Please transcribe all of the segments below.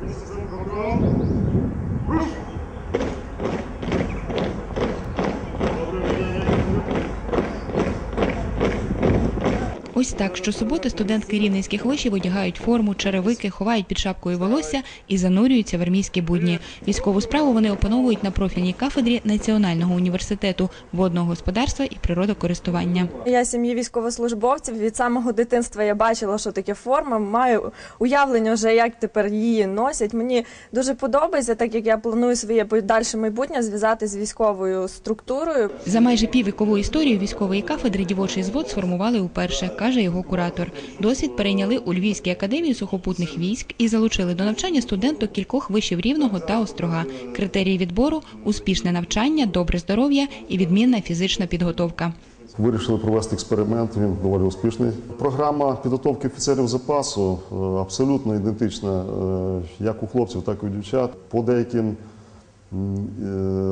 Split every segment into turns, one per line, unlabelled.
This is in control. Ось так щосуботи студентки рівненських вишів одягають форму, черевики, ховають під шапкою волосся і занурюються в армійські будні. Військову справу вони опановують на профільній кафедрі Національного університету водного господарства і природокористування.
Я сім'ї військовослужбовців. Від самого дитинства я бачила, що таке форма. Маю уявлення вже, як тепер її носять. Мені дуже подобається, так як я планую своє подальше майбутнє зв'язати з військовою структурою.
За майже піввікову історію військової кафедри дівочий звод сформували уперше, каже його куратор. Досвід перейняли у Львівській академії сухопутних військ і залучили до навчання студенток кількох вишів рівного та острога. Критерії відбору успішне навчання, добре здоров'я і відмінна фізична підготовка.
Вирішили провести експеримент. Він доволі успішний. Програма підготовки офіцерів запасу е, абсолютно ідентична е, як у хлопців, так і у дівчат. По деяким е,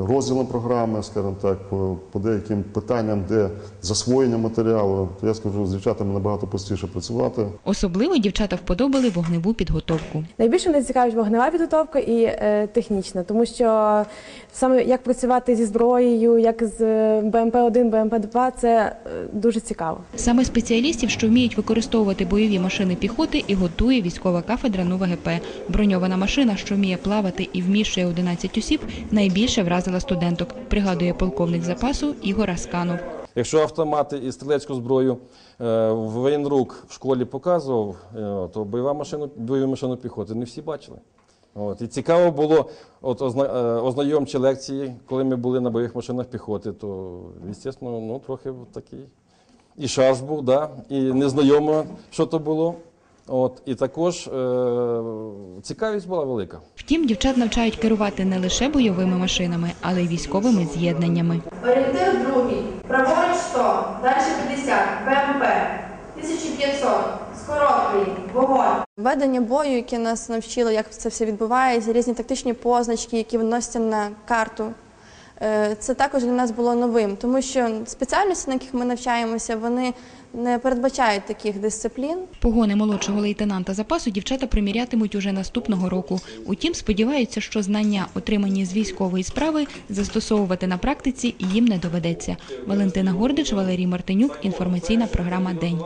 розділам програми, скажімо так, по, по деяким питанням, де засвоєння матеріалу, то я скажу, з дівчатами набагато простіше працювати.
Особливо дівчата вподобали вогневу підготовку.
Найбільше мене цікавить вогнева підготовка і е, технічна, тому що саме як працювати зі зброєю, як з БМП-1, БМП-2 це е, дуже цікаво.
Саме спеціалістів, що вміють використовувати бойові машини піхоти, і готує військова кафедра НУВГП. Броньована машина, що вміє плавати і вміщує 11 осіб, найбільше вразила студенток, пригадує полковник запасу Ігор Асканов.
Якщо автомати і стрілецьку зброю е, воєнрук в школі показував, е, то бойова машина, бойову машину піхоти не всі бачили. От. І цікаво було от, е, ознайомчі лекції, коли ми були на бойових машинах піхоти, то, звісно, ну, трохи такий і шарж був, да? і незнайомо, що то було. От. І також е, цікавість була велика.
Втім, дівчат навчають керувати не лише бойовими машинами, але й військовими з'єднаннями.
Орієнтир другий. Праворуч 100, далі 50, БМП, 1500, з короткої, вогонь.
Ведення бою, яке нас навчило, як це все відбувається, різні тактичні позначки, які виносяться на карту. Е, Це також для нас було новим, тому що спеціальності, на яких ми навчаємося, вони не передбачають таких дисциплін.
Погони молодшого лейтенанта запасу дівчата примірятимуть уже наступного року. Утім, сподіваються, що знання, отримані з військової справи, застосовувати на практиці їм не доведеться. Валентина Гордич, Валерій Мартинюк. Інформаційна програма День.